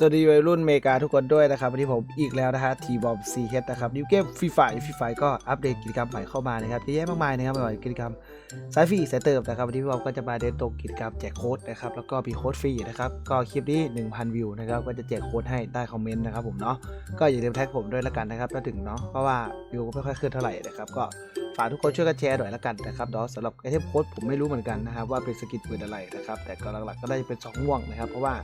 สวัสดีวัยรุ่นเมกาทุกคนด้วยนะครับวันนี้ผมอีกแล้วนะฮะทีบอมซีเฮดนะครับนิวเกมฟรีไฟฟรีไฟก็อัปเดตกิจกรรมใหม่เข้ามานะครับเยอะแยะมากมายนะครับไม่ว่ากิจกรรมสายฟรีสายเติมนะครับวันนี้พี่บอมก็จะมาเดนตรงกิจกรรมแจกโค้ดนะครับแล้วก็มีโค้ดฟรีนะครับก็คลิปนี้ 1,000 วิวนะครับก็จะแจกโค้ดให้ใต้คอมเมนต์นะครับผมเนาะก็อย่าลืมแท็กผมด้วยละกันนะครับถ้าถึงเนาะเพราะว่าวิวก็ไม่ค่อยขึ้นเท่าไหร่นะครับก็ฝากทุกคนช่วยกันแชร์หน่อยละกันนะครับเนาะสำหรับไอเทมโค้ดผมไม่รู้เหมือนกันนะครับว่าเป็นสกินปืนอะไรนะครับแต่ก็หลักๆก็ได้เป็นสองม่วงนะครับเพราะว่า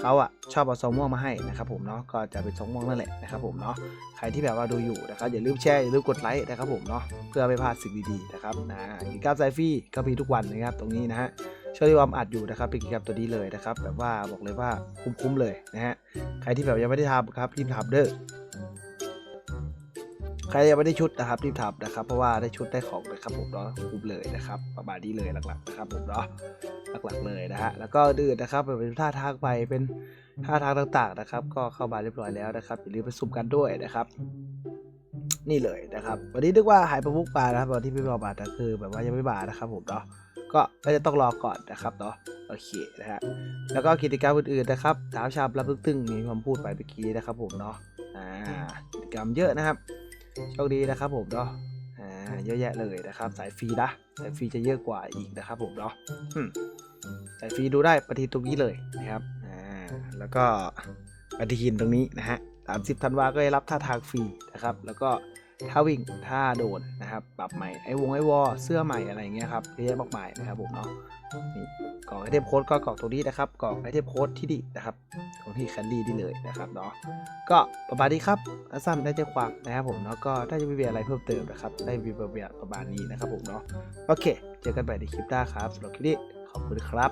เขาอะชอบเอาซองม่วงมาให้นะครับผมเนาะก็จะเป็นซองม่วงนั่นแหละนะครับผมเนาะใครที่แบบว่าดูอยู่นะครับอย่าลืมแชร์อย่าลืมกดไลค์นะครับผมเนาะเพื่อไม่พลาดสิ่งดีๆนะครับนะกิจกรรมไซฟี่ก็มีทุกวันนะครับตรงนี้นะฮะช่วยที่วามอัดอยู่นะครับเป็นกิจกรรมตัวนี้เลยนะครับแบบว่าบอกเลยว่าคุ้มๆเลยนะฮะใครที่แบบยังไม่ได้ทำครับรีบทำเด้อใครยังไม่ได้ชุดนะครับรีบทำนะครับ เพราะว่าได้ชุดได้ของนะครับผมเนาะคุ้มเลยนะครับ ประมาณนี้เลยหลักๆนะครับผมเนาะ หลักๆเลยนะฮะแล้วก็อื่นนะครับเป็นท่าทางไปเป็นท่าทางต่างๆนะครับ ก็เข้ามาเรียบร้อยแล้วนะครับอย่าลืมไปสุ่มกันด้วยนะครับนี่เลยนะครับ วันนี้นึกว่าหายประมุกปลานะครับวันที่ไม่มาบาแต่คือแบบว่ายังไม่มานะครับผมเนาะก็ก็จะต้องรอก่อนนะครับเนาะโอเคนะฮะแล้วก็กิจกรรมอื่นๆนะครับถามชามรับตึ้งๆมีความพูดไปเมื่อกี้นะครับผมเนาะอ่ากิจกรรมเยอะนะครับโชคดีนะครับผมเนาะอ่าเยอะแยะเลยนะครับ สายฟรีนะสายฟรีจะเยอะกว่าอีกนะครับผมเนาะ อืมสายฟรีดูได้ปฏิทินตรงนี้เลยนะครับอ่าแล้วก็ปฏิทินตรงนี้นะฮะสามสิบธันวาก็ได้รับท่าทางฟรีนะครับ แล้วก็ท่าวิ่งท่าโดนนะครับ ปรับใหม่ไอ้วงไอ้วอเสื้อใหม่อะไรเงี้ยครับเยอะแยะมากมายนะครับผมเนาะนี่กล่องไอเทมโค้ดก็กล่องตรงนี้นะครับกล่องไอเทมโค้ดที่ดีนะครับของที่แคนดี้นี่เลยนะครับเนาะก็ประมาณนี้ครับสั้นได้ใจความนะครับผมเนาะก็ถ้าจะมีอะไรเพิ่มเติมนะครับได้มีประมาณประมาณนี้นะครับผมเนาะโอเค เจอกันใหม่ในคลิปหน้าครับสำหรับคลิปนี้ ขอบคุณครับ